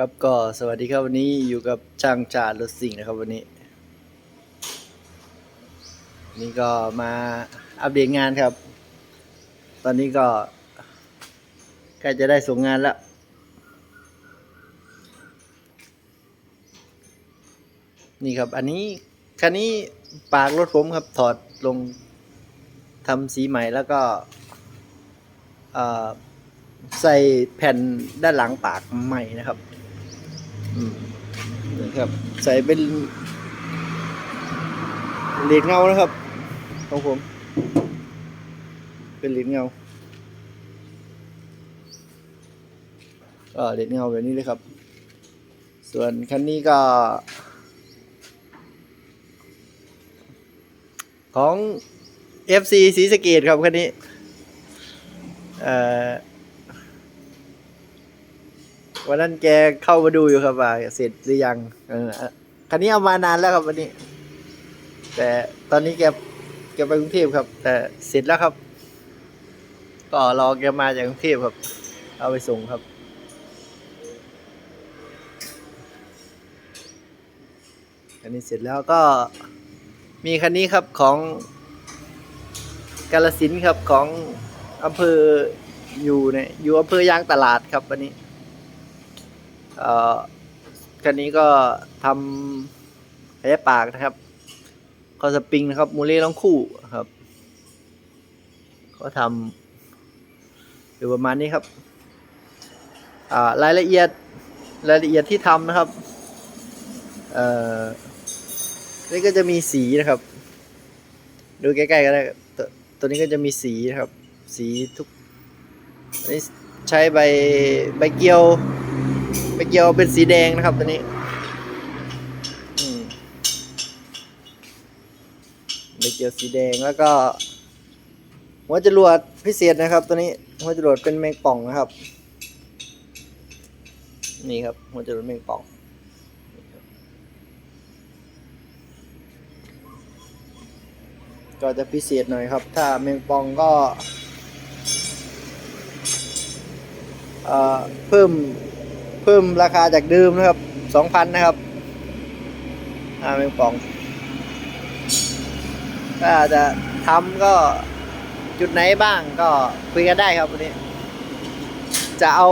ครับก็สวัสดีครับวันนี้อยู่กับช่างจาดรถสิ่งนะครับวันนี้ นี่ก็มาอัปเดตงานครับ ตอนนี้ก็ใกล้จะได้ส่งงานแล้ว นี่ครับอันนี้คันนี้ปากรถผมครับถอดลงทำสีใหม่แล้วก็ใส่แผ่นด้านหลังปากใหม่นะครับ อืมนี่ครับ ใส่เป็นเหล็กเงานะครับของผม เป็นเหล็กเงาก็เหล็กเงาแบบนี้เลยครับ ส่วนคันนี้ก็ ของ FC ศรีสเกดครับคันนี้ เอ่อ วันนั้นแกเข้ามาดูอยู่ครับว่าเสร็จหรือยังเออคันนี้เอามานานแล้วครับวันนี้ แต่ตอนนี้แกแกไปกรุงเทพครับ แต่เสร็จแล้วครับ ก็รอแกมาจากกรุงเทพครับ เอาไปส่งครับคันนี้เสร็จแล้วก็มีคันนี้ครับของกาลสินครับของอำเภออยู่ในอยู่อำเภอยางตลาดครับวันนี้ เอ่อคันนี้ก็ทำแผลปากนะครับคอสปริงนะครับ มูเล่ล้องคู่ครับก็ทำอยู่ประมาณนี้ครับรายละเอียดรายละเอียดที่ทำนะครับเออนี่ก็จะมีสีนะครับ ดูใกล้ๆก็ได้ตัวตัวนี้ก็จะมีสีนะครับ สีทุกใช้ใบใบเกียว ไปเกียวเป็นสีแดงนะครับตัวนี้อืมไปเกียวสีแดงแล้วก็หัวจรวดพิเศษนะครับ ตัวนี้หัวจรวดเป็นแมงป่องนะครับ นี่ครับหัวจรวดแมงป่องก็จะพิเศษหน่อยครับ ถ้าแมงป่องก็เอ่อเพิ่ม เพิ่มราคาจากเดิมนะครับสองพันนะครับอาแมงป่องถ้าจะทำก็จุดไหนบ้างก็คุยกันได้ครับวันนี้ จะเอา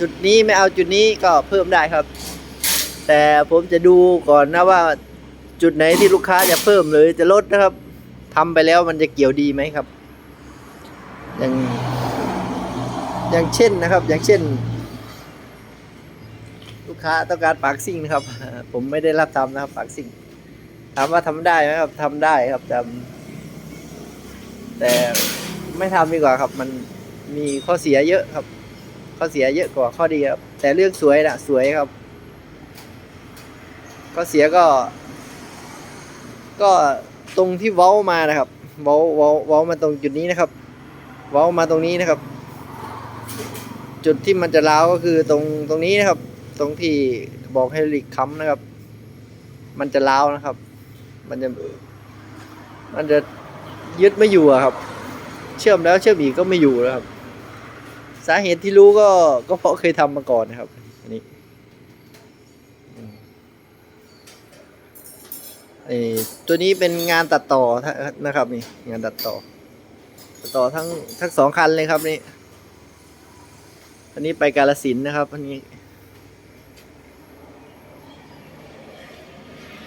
จุดนี้ไม่เอาจุดนี้ก็เพิ่มได้ครับ แต่ผมจะดูก่อนนะว่าจุดไหนที่ลูกค้าจะเพิ่มหรือจะลดนะครับทำไปแล้วมันจะเกี่ยวดีไหมครับ อย่างอย่างเช่นนะครับ อย่างเช่น ค้าต้องการปากซิ่งนะครับ ผมไม่ได้รับทำนะครับปากซิ่งถามว่าทำได้ไหมครับทำได้ครับแต่แต่ไม่ทำดีกว่าครับมันมีข้อเสียเยอะครับ ข้อเสียเยอะกว่าข้อดีครับ แต่เรื่องสวยนะสวยครับ ข้อเสียก็ ก็ตรงที่เว้ามานะครับ เว้าเว้าเว้ามาตรงจุดนี้นะครับ เว้ามาตรงนี้นะครับ จุดที่มันจะร้าก็คือตรงตรงนี้นะครับ ตรงที่บอกให้หลีกค้ำนะครับ มันจะร้าวนะครับ มันจะ มันจะยึดไม่อยู่ครับ เชื่อมแล้วเชื่อมอีกก็ไม่อยู่แล้วครับ สาเหตุที่รู้ก็ก็เพราะเคยทำมาก่อนนะครับ อันนี้อืมไอ้ตัวนี้เป็นงานตัดต่อนะครับนี่งานตัดต่อ ตัดต่อทั้งทั้งสองคันเลยครับนี่ อันนี้ไปกาลสินนะครับ อันนี้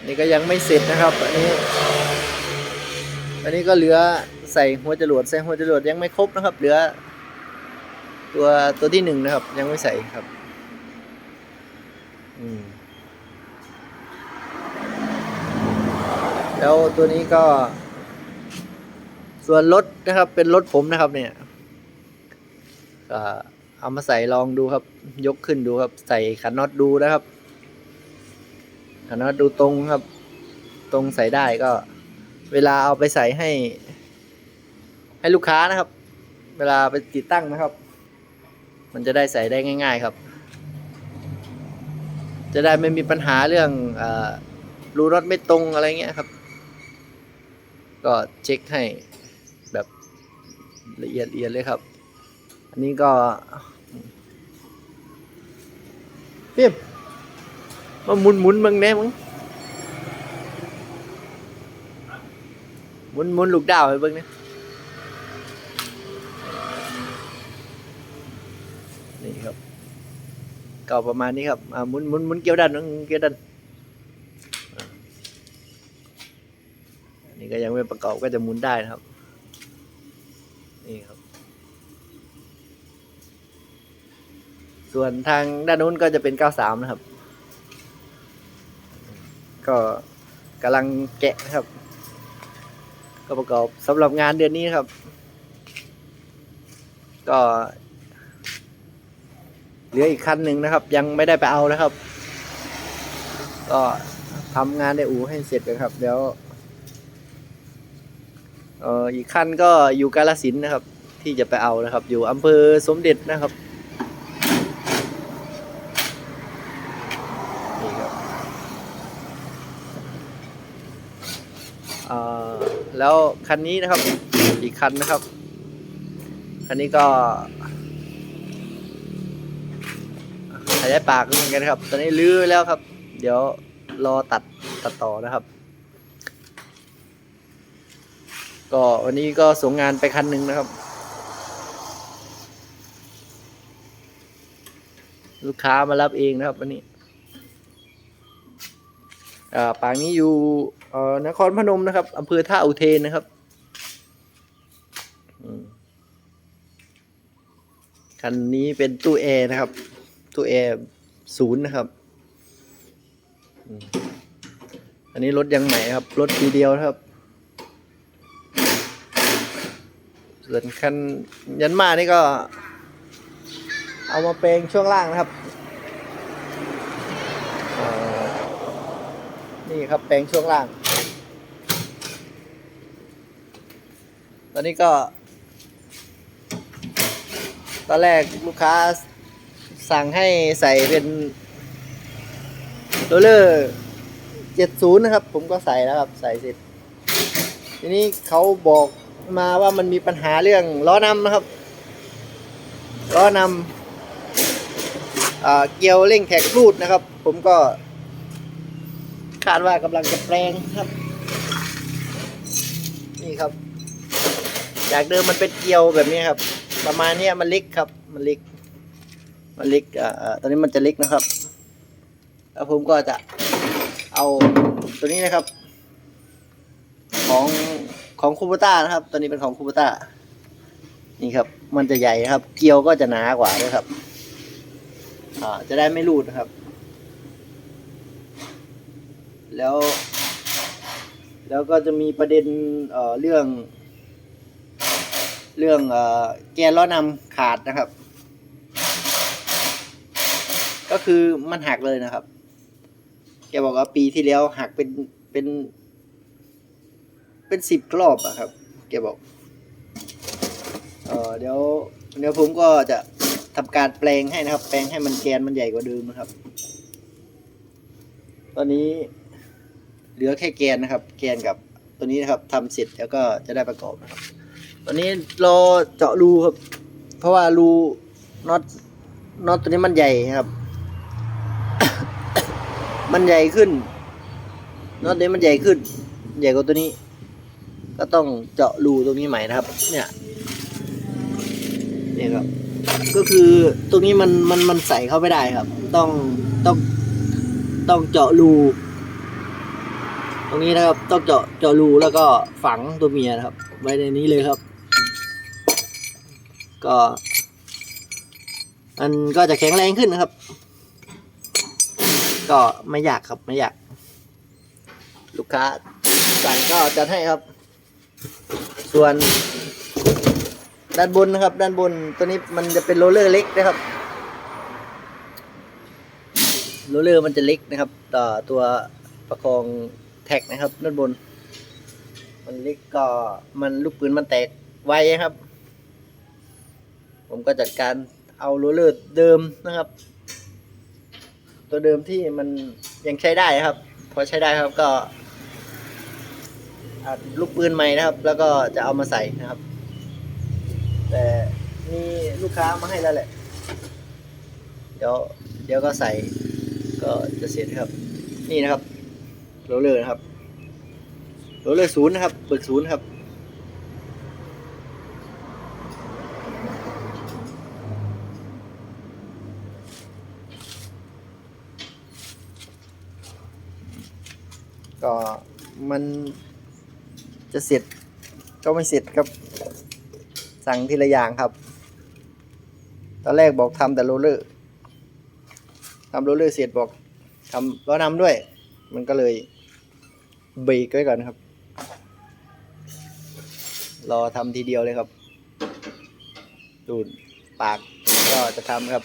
นี่ก็ยังไม่เสร็จนะครับอันนี้ อันนี้ก็เหลือใส่หัวจรวดใส่หัวจรวดยังไม่ครบนะครับ เหลือ ตัวตัวที่หนึ่งนะครับ ยังไม่ใส่ครับ อืมแล้วตัวนี้ก็ ส่วนรถนะครับ เป็นรถผมนะครับ เนี่ยก็เอามาใส่ลองดูครับ ยกขึ้นดูครับ ใส่ขันน็อตดูนะครับ นน็อตดูตรงครับ ตรงใส่ได้ก็ เวลาเอาไปใส่ให้ ให้ลูกค้านะครับ เวลาไปติดตั้งนะครับ มันจะได้ใส่ได้ง่าย ๆครับ จะได้ไม่มีปัญหาเรื่องอรูน็อตไม่ตรงอะไรเงี้ยครับ ก็เช็คให้แบบละเอียดเอียดเลยครับ อันนี้ก็พิม มาหมุนหมุนมึงแน่มึงหมุนหมุนลูกดาวให้เบิ่งเนี่ยนี่ครับ เก็ประมาณนี้ครับอ่าหมุนหมุนหมุนเกี่ยวดันมุนเกี่ยวดันอันนี้ก็ยังไม่ประกอบก็จะหมุนได้นะครับ นี่ครับ ส่วนทางด้านนู้นก็จะเป็น 93 นะครับ ก็กำลังแกะนะครับ ก็ประกอบสำหรับงานเดือนนี้ครับ ก็เหลืออีกคันหนึ่งนะครับ ยังไม่ได้ไปเอานะครับ ก็ทำงานในอู่ให้เสร็จกันครับเดี๋ยวเอออีกคันก็อยู่กาลสินนะครับ ที่จะไปเอานะครับ อยู่อำเภอสมเด็จนะครับ นี่ครับเอ่อ แล้วคันนี้นะครับ อีกคันนะครับ คันนี้ก็ขยายปากเหมือนกันครับ ตอนนี้ลื้อแล้วครับ เดี๋ยวรอตัดตัดต่อนะครับ ก็วันนี้ก็ส่งงานไปคันหนึ่งนะครับ ลูกค้ามารับเองนะครับวันนี้อ่าปางนี้อยู่ เอ่อนครพนมนะครับอำเภอท่าอุเทนนะครับคันนี้เป็นตู้แอร์นะครับ ตู้แอร์ศูนย์นะครับ อันนี้รถยังใหม่ครับ รถทีเดียวครับ ส่วนคันยันมานี่ก็ เอามาแปลงช่วงล่างนะครับ นี่ครับแปลงช่วงล่าง ตอนนี้ก็ ตอนแรกลูกค้าสั่งให้ใส่เป็นโรลเลอร์70นย์นะครับ ผมก็ใส่แล้วครับ ใส่เสร็จ ทีนี้เขาบอกมาว่ามันมีปัญหาเรื่องล้อนำนะครับล้อนำเกียวเร่งแท็กรูดนะครับ ผมก็ คาดว่ากำลังจะแปลงครับ นี่ครับ จากเดิมมันเป็นเกลียวแบบนี้ครับ ประมาณนี้มันเล็กครับ มันเล็ก มันเล็กอ่าตอนนี้มันจะเล็กนะครับ แล้วผมก็จะเอาตัวนี้นะครับ ของของคูปต้านะครับ ตัวนี้เป็นของคูปต้านี่ครับ มันจะใหญ่ครับ เกลียวก็จะหนากว่าด้วยครับอ่าจะได้ไม่รูดนะครับ แล้ว แล้วก็จะมีประเด็นเอ่อเรื่อง เรื่องเอ่อแกนล้อนำขาดนะครับ ก็คือมันหักเลยนะครับ แกบอกว่าปีที่แล้วหักเป็นเป็น เป็นสิบรอบอะครับ แกบอกเออเดี๋ยวเดี๋ยวผมก็จะทำการแปลงให้นะครับ แปลงให้มันแกนมันใหญ่กว่าเดิมนะครับ ตอนนี้เหลือแค่แกนนะครับ แกนกับตัวนี้นะครับทำเสร็จแล้วก็จะได้ประกอบนะครับ ตอนนี้รอเจาะรูครับ เพราะว่ารูน็อตน็อตตัวนี้มันใหญ่ครับ มันใหญ่ขึ้นน็อตนี้มันใหญ่ขึ้น ใหญ่กว่าตัวนี้ ก็ต้องเจาะรูตรงนี้ใหม่นะครับ เนี่ยเนี่ยครับ ก็คือตรงนี้มันมันมันใส่เข้าไม่ได้ครับ ต้องต้องต้องเจาะรูตรงนี้นะครับ ต้องเจาะเจาะรูแล้วก็ฝังตัวเมียนะครับ ไว้ในนี้เลยครับ ก็มันก็จะแข็งแรงขึ้นนะครับ ก็ไม่ยากครับไม่ยาก ลูกค้าสั่งก็จัดให้ครับ ส่วน ด้านบนนะครับ ด้านบนตัวนี้มันจะเป็นโรลเลอร์เล็กนะครับโรลเลอร์มันจะเล็กนะครับต่อตัวประคองแท็กนะครับ ด้านบน มันเล็กก็มันลูกปืนมันแตกไวครับ ผมก็จัดการเอาโรลเลอร์เดิมนะครับ ตัวเดิมที่มันยังใช้ได้ครับ พอใช้ได้ครับก็อัดลูกปืนใหม่นะครับ แล้วก็จะเอามาใส่นะครับ แต่มีลูกค้ามาให้แล้วแหละ เดี๋ยวเดี๋ยวก็ใส่ก็จะเสร็จครับ นี่นะครับโรลเลอร์นะครับโรลเลอร์ศูนย์นะครับเบิกศูนย์ครับ ก็มันจะเสร็จก็ไม่เสร็จครับ สั่งทีละอย่างครับ ตอนแรกบอกทำแต่โรลเลอร์ทำโรลเลอร์เสร็จบอกทำล้อนำด้วย มันก็เลยเบรกไว้ก่อนครับ รอทำทีเดียวเลยครับ ดูดปากก็จะทำครับ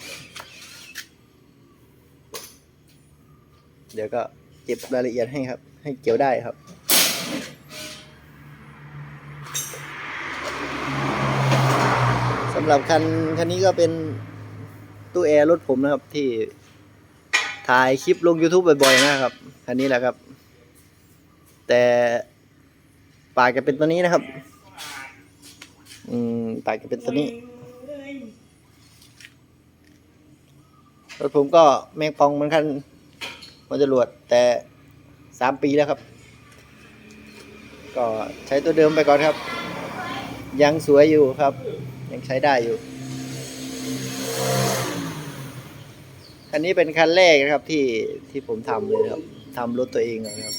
เดี๋ยวก็เก็บรายละเอียดให้ครับ ให้เกี่ยวได้ครับ สำหรับคันคันนี้ก็เป็นตู้แอร์รถผมนะครับที่ถ่ายคลิปลง YouTube บ่อยๆนะครับ คันนี้แหละครับ แต่ปากจะเป็นตัวนี้นะครับ อืมปากจะเป็นตัวนี้รถผมก็แมงปองเหมือนกันมันจะรวดแต่ สามปีแล้วครับ ก็ใช้ตัวเดิมไปก่อนครับ ยังสวยอยู่ครับ ยังใช้ได้อยู่ คันนี้เป็นคันแรกนะครับที่ที่ผมทำเลยครับทำรถตัวเองเลยครับ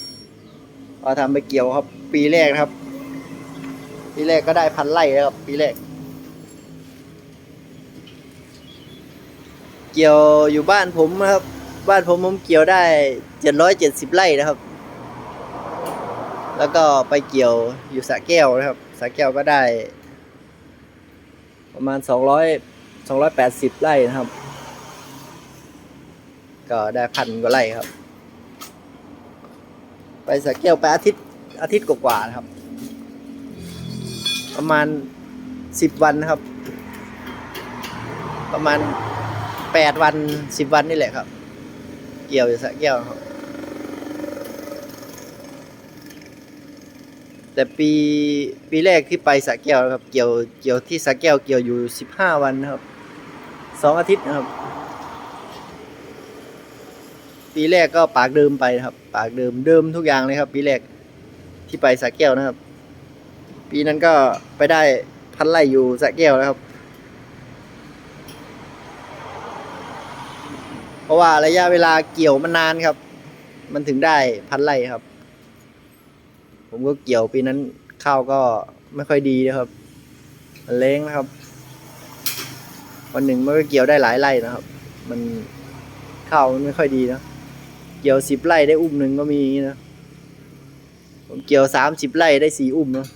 พอทำไปเกี่ยวครับ ปีแรกครับ ปีแรกก็ได้พันไร่แล้วครับ ปีแรก เกี่ยวอยู่บ้านผมนะครับ บ้านผมผมเกี่ยวได้เจ็ดร้อยเจ็ดสิบไร่นะครับ แล้วก็ไปเกี่ยวอยู่สะแก้วนะครับสะแก้วก็ได้ ประมาณสองร้อยสองร้อยแปดสิบไร่นะครับ ก็ได้พันกว่าไร่ครับ ไปสะแก้วไปอาทิตย์อาทิตย์กว่าๆนะครับ ประมาณสิบวันนะครับ ประมาณแปดวันสิบวันนี่แหละครับ เกี่ยวอยู่สะแก้วครับ แต่ปีปีแรกที่ไปสระแก้วนะครับ เกี่ยวเกี่ยวที่สระแก้วเกี่ยวอยู่สิบห้าวันนะครับสองอาทิตย์นะครับ ปีแรกก็ปากเดิมไปนะครับ ปากเดิมเดิมทุกอย่างเลยครับ ปีแรกที่ไปสระแก้วนะครับ ปีนั้นก็ไปได้พันไร่อยู่สระแก้วแล้วครับ เพราะว่าระยะเวลาเกี่ยวมันนานครับ มันถึงได้พันไร่ครับ ผมก็เกี่ยวปีนั้นข้าวก็ไม่ค่อยดีนะครับมันเล้งนะครับ วันหนึ่งมันก็เกี่ยวได้หลายไร่นะครับ มันข้าวมันไม่ค่อยดีนะเกี่ยวสิบไร่ได้อุ้มหนึ่งก็มีนะผมเกี่ยวสามสิบไร่ได้สี่อุ้มนะ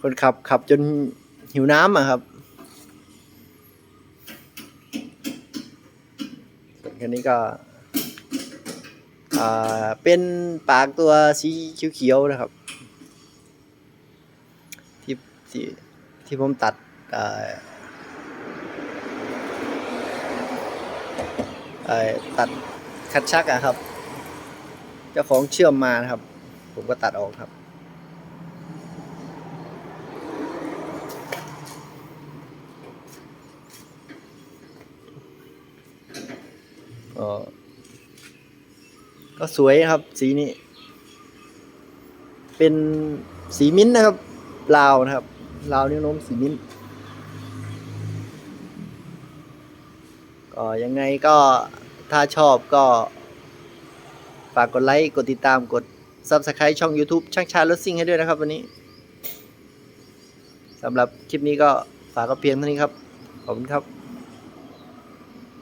คนขับขับจนหิวน้ำอะครับส่วนคันนี้ก็ อ่าเป็นปากตัวสีเขียวๆนะครับ ที่ที่ที่ผมตัดอ่าตัดคัดชักอะครับ เจ้าของเชื่อมมานะครับ ผมก็ตัดออกครับก็ ก็สวยครับ สีนี้ เป็นสีมิ้นท์นะครับลาวนะครับลาวนิ้วโน้มสีมิ้นท์ก็ยังไงก็ถ้าชอบก็ ฝากกดไลค์ กดติดตามกด Subscribe ช่อง YouTube ช่างชาลถซิ่งให้ด้วยนะครับวันนี้สำหรับคลิปนี้ก็ฝากก็เพียงเท่านี้ครับ ขอบคุณครับ